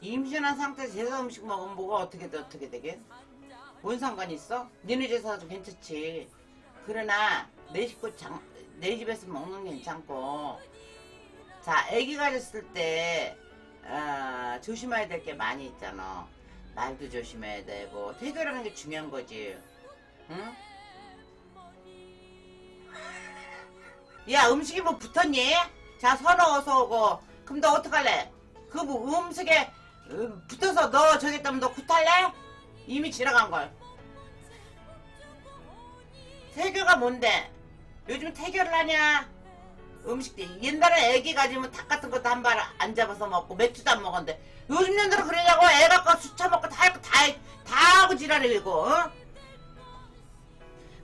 임신한 상태에서 제사 음식 먹으면 뭐가 어떻게 돼 어떻게 되게? 뭔 상관이 있어? 니네 제사도 괜찮지. 그러나 내 식구 장, 내 집에서 먹는 게 괜찮고 자 아기 가졌을 때 아, 조심해야 될 게 많이 있잖아. 말도 조심해야 되고 태교라는 게 중요한 거지. 응? 야 음식이 뭐 붙었니? 자 선어 어서 오고 그럼 너 어떡할래? 그 뭐 음식에 음, 붙어서 너 저기 있다면 너 굿할래? 이미 지나간 걸 태교가 뭔데? 요즘 태교를 하냐? 음식 옛날에 애기 가지면 닭 같은 것도 한 발 안 잡아서 먹고 맥주도 안 먹었는데 요즘 년들은 그러냐고 애 갖고 술 처먹고 다, 했고 다, 다 하고 지랄이고 어?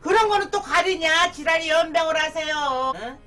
그런 거는 또 가리냐 지랄이 연병을 하세요 어?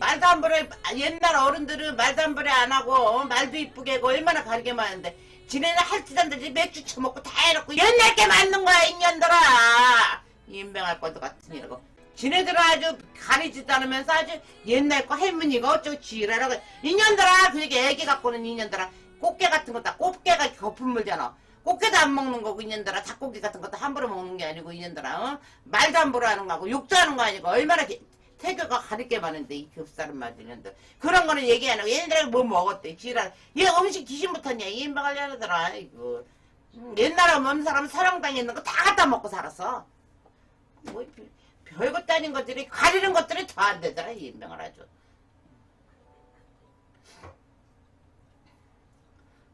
안 버려 옛날 어른들은 말도 안 버려 안 하고 어? 말도 이쁘게 하고 얼마나 가리게 많은데. 지네는 안 되지. 맥주 처먹고 다 해놓고 옛날 게 맞는 거야 인년들아. 인병할 것도 같은 이라고. 지네들은 아주 가리지도 않으면서 아주 옛날 거 할머니가 어쩌고 지랄하고. 인년들아 그게 애기 갖고는 인년들아. 꽃게 같은 거 다 꽃게가 거품 물잖아. 꽃게도 안 먹는 거고 인년들아. 닭고기 같은 것도 함부로 먹는 게 아니고 인년들아 어? 말도 함부로 하는 거하고 욕도 하는 거 아니고 얼마나 게- 태교가 가르게 많은데 이 급사른 말들년들 그런 거는 얘기 안 하고 얘네들이 뭐 먹었대? 지랄. 얘 음식 귀신 붙었냐? 이 인방을 하더라. 이거 음, 옛날에 뭔 사람 사랑방에 있는 거 다 갖다 먹고 살았어. 뭐 별- 별것도 아닌 것들이 가리는 것들이 더안 되더라 이 인명을 아주.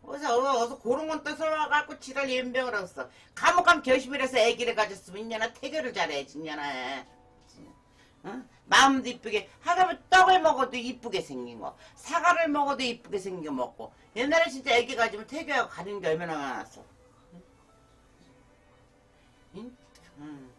어서 어, 어서 그런 건또 써와갖고 지랄 연병을 했어. 감옥 가면 결심이라서 애기를 가졌으면 인년아 태교를 잘해야지 인년아 어? 마음도 이쁘게 하다면 떡을 먹어도 이쁘게 생긴 거 사과를 먹어도 이쁘게 생긴 거 먹고 옛날에 진짜 애기 가지면 태교하고 가리는 게 얼마나 많았어 응? 응.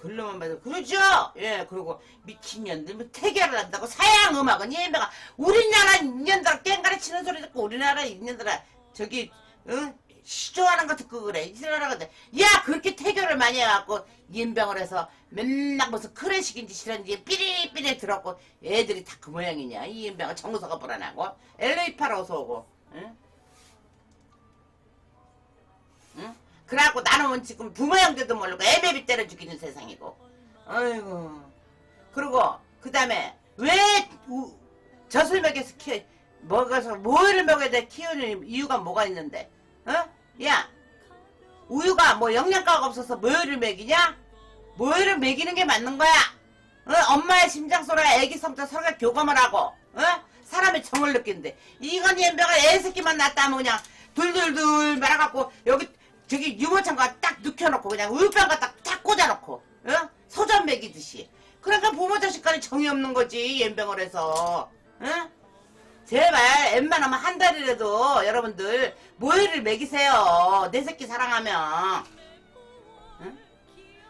글로만 봐도 그러죠 예 그리고 미친년들 뭐 태교를 한다고 사양 음악은 얘네가 우리나라 인년들아 깽가리 치는 소리 듣고 우리나라 인년들아 저기 응 시조하는 거 듣고 그래. 이러라거든. 야 그렇게 태교를 많이 해갖고 인병을 해서 맨날 무슨 클래식인지 싫은지 삐리삐리 들었고 애들이 다 그 모양이냐. 이 인병은 정서가 불안하고. LA 파라 어서 오고. 응? 응? 그래갖고 나는 지금 부모 형제도 모르고 애베비 때려 죽이는 세상이고. 아이고. 그리고 그 다음에 왜 우- 젖을 먹여서 키워 먹어서 뭐를 먹여야 돼? 키우는 이유가 뭐가 있는데? 어? 야 우유가 뭐 영양가가 없어서 뭐를 먹이냐? 뭐를 먹이는 게 맞는 거야 어? 엄마의 심장 소리가 애기 성자 서로 교감을 하고 어? 사람의 정을 느끼는데 이건 연병을 애새끼만 낳다 하면 그냥 둘둘둘 말아갖고 여기 저기 유모차가 딱 눕혀놓고 그냥 우유병 갖다 딱 꽂아놓고 어? 소전 먹이듯이 그러니까 부모 자식 간에 정이 없는 거지 연병을 해서 어? 제발 웬만하면 한 달이라도 여러분들 모유를 먹이세요 내 새끼 사랑하면 응?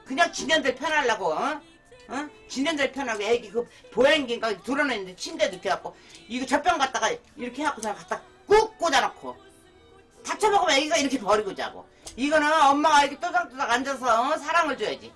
그냥 지년들 편하려고 어? 어? 지년들 편하고 애기 그 보행기인가 드러내는데 침대 눕혀갖고 이거 젖병 갖다가 이렇게 해갖고 서 갖다 꾹 꽂아놓고 다쳐먹으면 애기가 이렇게 버리고 자고 이거는 엄마가 이렇게 또닥또닥 앉아서 어? 사랑을 줘야지